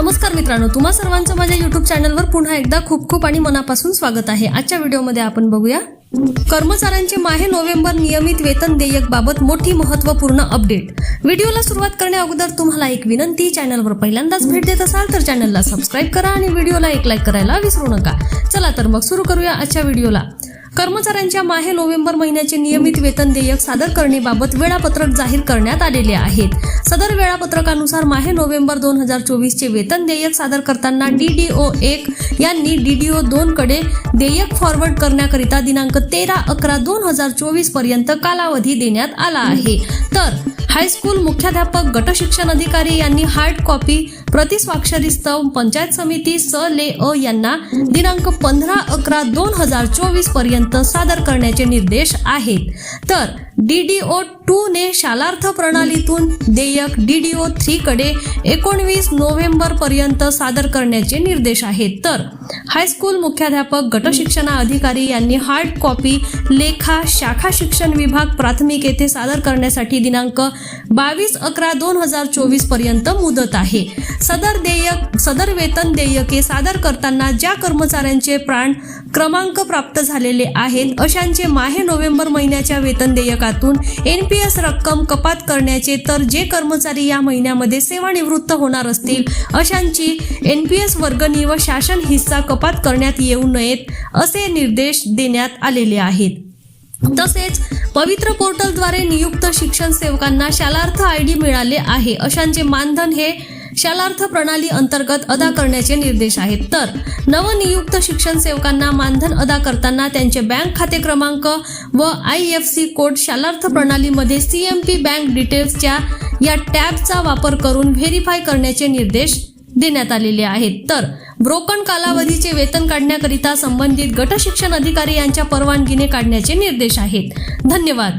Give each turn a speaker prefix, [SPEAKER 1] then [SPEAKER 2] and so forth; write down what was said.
[SPEAKER 1] नमस्कार मित्रांनो तुम्हा सर्वांचं माझ्या युट्यूब चॅनलवर पुन्हा एकदा खूप खूप आणि मनापासून स्वागत आहे. आजच्या व्हिडिओमध्ये आपण बघूया. कर्मचाऱ्यांचे माहे नोव्हेंबर नियमित वेतन देयक बाबत मोठी महत्त्वपूर्ण अपडेट व्हिडिओला सुरुवात करण्या अगोदर तुम्हाला एक विनंती चॅनलवर पहिल्यांदाच भेट देत असाल तर चॅनलला सबस्क्राईब करा आणि व्हिडिओला एक लाईक करायला विसरू नका. चला तर मग सुरू करूया आजच्या व्हिडिओला कर्मचाऱ्यांच्या माहे नोव्हेंबर महिन्याचे नियमित वेतन देयक सादर करणेबाबत वेळापत्रक जाहीर करण्यात आलेले आहेत. सदर वेळापत्रकानुसार माहे नोव्हेंबर दोन हजार चोवीसचे वेतन देयक सादर करताना डीडीओ एक यांनी डीडीओ दोन कडे देयक फॉरवर्ड करण्याकरिता दिनांक तेरा अकरा दोन हजार चोवीसपर्यंत कालावधी देण्यात आला आहे. तर हायस्कूल मुख्याध्यापक गटशिक्षण अधिकारी यांनी हार्ड कॉपी प्रतिस्वाक्षरीस्तव पंचायत समिती स ले अ यांना दिनांक पंधरा अकरा दोन हजार चोवीसपर्यंत सादर करण्याचे निर्देश आहेत. तर डीडीओ टू ने शालार्थ प्रणालीतून देयक डीडीओ थ्री कडे एकोणवीस नोव्हेंबर पर्यंत सादर करण्याचे निर्देश आहेत. तर हायस्कूल मुख्याध्यापक गटशिक्षणा अधिकारी यांनी हार्ड कॉपी लेखा शाखा शिक्षण विभाग प्राथमिक येथे सादर करण्यासाठी दिनांक बावीस अकरा दोन हजार चोवीसपर्यंत मुदत आहे. सदर देयक सदर वेतन देयके सादर करताना ज्या कर्मचाऱ्यांचे प्राण क्रमांक प्राप्त झालेले आहेत अशांचे माहे नोव्हेंबर महिन्याच्या वेतन देयकातून एन पी एस रक्कम कपात करण्याचे तर जे कर्मचारी या महिन्यामध्ये सेवानिवृत्त होणार असतील अशांची एन पी एस वर्गणी व शासन हिस्सा कपात करण्यात येऊ नयेत असे निर्देश देण्यात आलेले आहेत. तसेच पवित्र पोर्टलद्वारे नियुक्त शिक्षण सेवकांना शालार्थ आय डी मिळाले आहे अशांचे मानधन हे शालार्थ प्रणाली अंतर्गत अदा करण्याचे निर्देश आहेत. तर नवनियुक्त शिक्षण सेवकांना मानधन अदा करताना त्यांचे बँक खाते क्रमांक व I F C code Shalarth प्रणालीमध्ये सी एम पी बँक डिटेल्सच्या या टॅबचा वापर करून व्हेरीफाय करण्याचे निर्देश देण्यात आलेले आहेत. तर ब्रोकन कालावधीचे वेतन काढण्याकरिता संबंधित गट शिक्षण अधिकारी यांच्या परवानगीने काढण्याचे निर्देश आहेत. धन्यवाद.